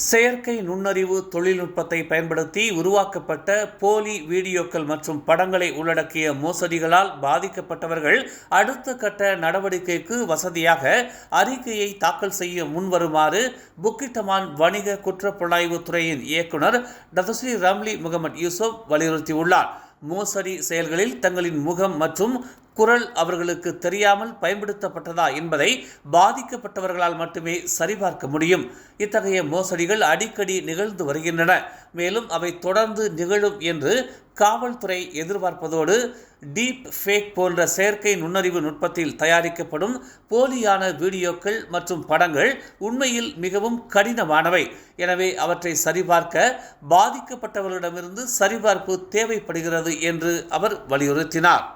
செயற்கை நுண்ணறிவு தொழில்நுட்பத்தை பயன்படுத்தி உருவாக்கப்பட்ட போலி வீடியோக்கள் மற்றும் படங்களை உள்ளடக்கிய மோசடிகளால் பாதிக்கப்பட்டவர்கள் அடுத்த கட்ட நடவடிக்கைக்கு வசதியாக அறிக்கையை தாக்கல் செய்ய முன்வருமாறு புக்கிட்டமான் வணிக குற்றப்புலனாய்வு துறையின் இயக்குனர் டதஸ்ரீ ரம்லி முகமது யூசுப் வலியுறுத்தியுள்ளார். மோசடி செயல்களில் தங்களின் முகம் மற்றும் குரல் அவர்களுக்கு தெரியாமல் பயன்படுத்தப்பட்டதா என்பதை பாதிக்கப்பட்டவர்களால் மட்டுமே சரிபார்க்க முடியும். இத்தகைய மோசடிகள் அடிக்கடி நிகழ்ந்து வருகின்றன. மேலும் அவை தொடர்ந்து நிகழும் என்று காவல்துறை எதிர்பார்ப்பதோடு டீப் ஃபேக் போன்ற செயற்கை நுண்ணறிவு நுட்பத்தில் தயாரிக்கப்படும் போலியான வீடியோக்கள் மற்றும் படங்கள் உண்மையில் மிகவும் கடினமானவை. எனவே அவற்றை சரிபார்க்க பாதிக்கப்பட்டவர்களிடமிருந்து சரிபார்ப்பு தேவைப்படுகிறது என்று அவர் வலியுறுத்தினார்.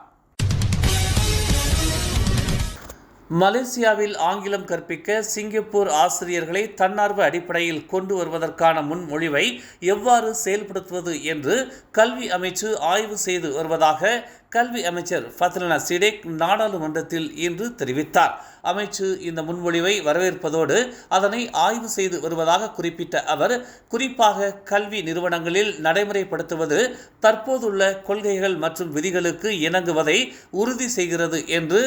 மலேசியாவில் ஆங்கிலம் கற்பிக்க சிங்கப்பூர் ஆசிரியர்களை தன்னார்வ அடிப்படையில் கொண்டு வருவதற்கான முன்மொழிவை எவ்வாறு செயல்படுத்துவது என்று கல்வி அமைச்சு ஆய்வு செய்து வருவதாக கல்வி அமைச்சர் ஃபத்லனா சிடேக் நாடாளுமன்றத்தில் இன்று தெரிவித்தார். அமைச்சு இந்த முன்மொழிவை வரவேற்பதோடு அதனை ஆய்வு செய்து வருவதாக குறிப்பிட்ட அவர் குறிப்பாக கல்வி நிறுவனங்களில் நடைமுறைப்படுத்துவது தற்போதுள்ள கொள்கைகள் மற்றும் விதிகளுக்கு இணங்குவதை உறுதி செய்கிறது என்று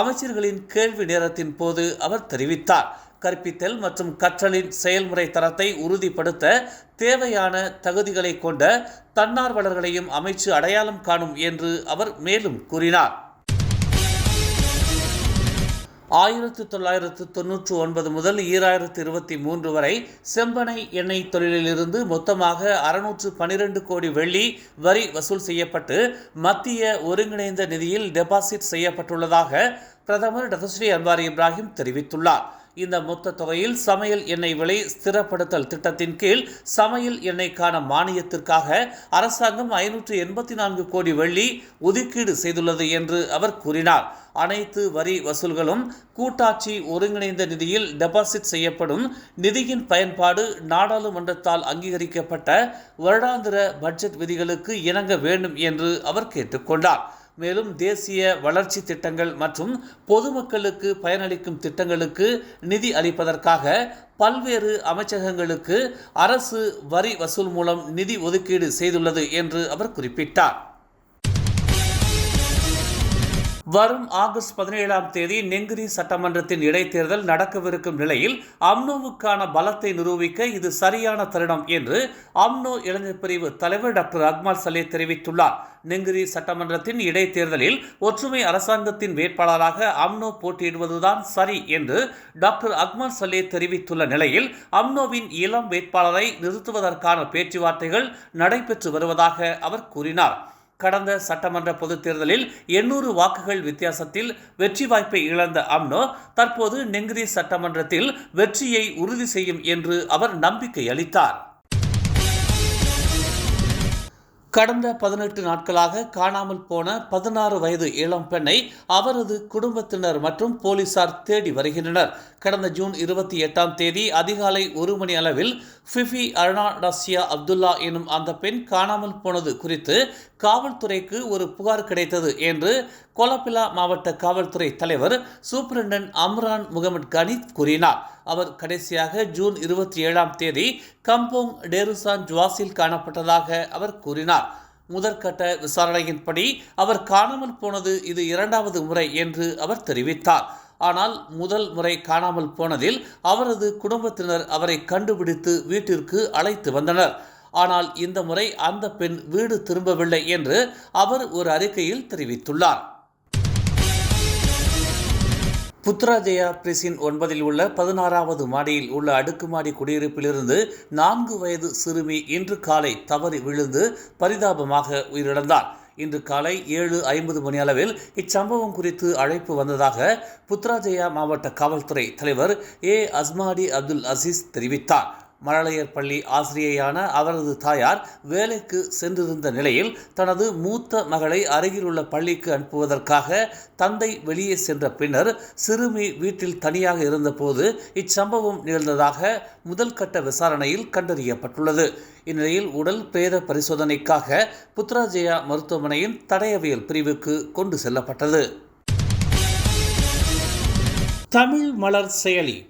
அமைச்சர்களின் கேள்வி நேரத்தின் போது அவர் தெரிவித்தார். கற்பித்தல் மற்றும் கற்றலின் செயல்முறை தரத்தை உறுதிப்படுத்த தேவையான தகுதிகளை கொண்ட தன்னார்வலர்களையும் அமைச்சு அடையாளம் காணும் என்று அவர் மேலும் கூறினார். ஆயிரத்தி தொள்ளாயிரத்து தொன்னூற்று ஒன்பது முதல் ஈராயிரத்து இருபத்தி மூன்று வரை செம்பனை எண்ணெய் தொழிலிலிருந்து மொத்தமாக அறுநூற்று பனிரெண்டு கோடி வெள்ளி வரி வசூல் செய்யப்பட்டு மத்திய ஒருங்கிணைந்த நிதியில் டெபாசிட் செய்யப்பட்டுள்ளதாக பிரதமர் டதஸ்ரீ அன்வாரி இப்ராஹிம் தெரிவித்துள்ளார். இந்த மொத்த தொகையில் சமையல் எண்ணெய் விலை ஸ்திரப்படுத்தல் திட்டத்தின் கீழ் சமையல் எண்ணெய்க்கான மானியத்திற்காக அரசாங்கம் ஐநூற்று எண்பத்தி நான்கு கோடி வெள்ளி ஒதுக்கீடு செய்துள்ளது என்று அவர் கூறினார். அனைத்து வரி வசூல்களும் கூட்டாட்சி ஒருங்கிணைந்த நிதியில் டெபாசிட் செய்யப்படும். நிதியின் பயன்பாடு நாடாளுமன்றத்தால் அங்கீகரிக்கப்பட்ட வருடாந்திர பட்ஜெட் விதிகளுக்கு இணங்க வேண்டும் என்று அவர் கேட்டுக்கொண்டார் மேலும் தேசிய வளர்ச்சி திட்டங்கள் மற்றும் பொதுமக்களுக்கு பயனளிக்கும் திட்டங்களுக்கு நிதி அளிப்பதற்காக பல்வேறு அமைச்சகங்களுக்கு அரசு வரி வசூல் மூலம் நிதி ஒதுக்கீடு செய்துள்ளது என்று அவர் குறிப்பிட்டார். வரும் ஆகஸ்ட் பதினேழாம் தேதி நெங்கிரி சட்டமன்றத்தின் இடைத்தேர்தல் நடக்கவிருக்கும் நிலையில் அம்னோவுக்கான பலத்தை நிரூபிக்க இது சரியான தருணம் என்று அம்னோ இளைஞர் பிரிவு தலைவர் டாக்டர் அக்மால் சலே தெரிவித்துள்ளார். நெங்கிரி சட்டமன்றத்தின் இடைத்தேர்தலில் ஒற்றுமை அரசாங்கத்தின் வேட்பாளராக அம்னோ போட்டியிடுவதுதான் சரி என்று டாக்டர் அக்மால் சலே தெரிவித்துள்ள நிலையில் அம்னோவின் இளம் வேட்பாளரை நிறுத்துவதற்கான பேச்சுவார்த்தைகள் நடைபெற்று வருவதாக அவர் கூறினார். கடந்த சட்டமன்ற பொதுத் தேர்தலில் எண்ணூறு வாக்குகள் வித்தியாசத்தில் வெற்றி வாய்ப்பை இழந்த அம்னோ தற்போது நெங்கிரி சட்டமன்றத்தில் வெற்றியை உறுதி செய்யும் என்று அவர் நம்பிக்கை அளித்தார். கடந்த பதினெட்டு நாட்களாக காணாமல் போன பதினாறு வயது இளம் பெண்ணை அவரது குடும்பத்தினர் மற்றும் போலீசார் தேடி வருகின்றனர். கடந்த ஜூன் இருபத்தி எட்டாம் தேதி அதிகாலை ஒரு மணி அளவில் ஃபிஃபி அருணாடாசியா அப்துல்லா எனும் அந்த பெண் காணாமல் போனது குறித்து காவல்துறைக்கு ஒரு புகார் கிடைத்தது என்று கொலப்பிலா மாவட்ட காவல்துறை தலைவர் சூப்பரண்டன் அம்ரான் முகமது கனித் கூறினார். அவர் கடைசியாக ஜூன் இருபத்தி ஏழாம் தேதி கம்போங் டேருசான் ஜுவாஸில் காணப்பட்டதாக அவர் கூறினார். முதற்கட்ட விசாரணையின்படி அவர் காணாமல் போனது இது இரண்டாவது முறை என்று அவர் தெரிவித்தார். ஆனால் முதல் முறை காணாமல் போனதில் அவரது குடும்பத்தினர் அவரை கண்டுபிடித்து வீட்டிற்கு அழைத்து வந்தனர். ஆனால் இந்த முறை அந்த பெண் வீடு திரும்பவில்லை என்று அவர் ஒரு அறிக்கையில் தெரிவித்துள்ளார். புத்ராஜயா பிரிசின் ஒன்பதில் உள்ள பதினாறாவது மாடியில் உள்ள அடுக்குமாடி குடியிருப்பிலிருந்து நான்கு வயது சிறுமி இன்று காலை தவறி விழுந்து பரிதாபமாக உயிரிழந்தார். இன்று காலை ஏழு ஐம்பது மணி அளவில் இச்சம்பவம் குறித்து அழைப்பு வந்ததாக புத்ராஜயா மாவட்ட காவல்துறை தலைவர் ஏ அஸ்மாடி அப்துல் அசீஸ் தெரிவித்தார். மழலையர் பள்ளி ஆசிரியையான அவரது தாயார் வேலைக்கு சென்றிருந்த நிலையில் தனது மூத்த மகளை அருகிலுள்ள பள்ளிக்கு அனுப்புவதற்காக தந்தை வெளியே சென்ற பின்னர் சிறுமி வீட்டில் தனியாக இருந்தபோது இச்சம்பவம் நிகழ்ந்ததாக முதல் கட்ட விசாரணையில் கண்டறியப்பட்டுள்ளது. இந்நிலையில் உடல் பிரேத பரிசோதனைக்காக புத்ராஜயா மருத்துவமனையின் தடயவியல் பிரிவுக்கு கொண்டு செல்லப்பட்டது. தமிழ் மலர் செயலி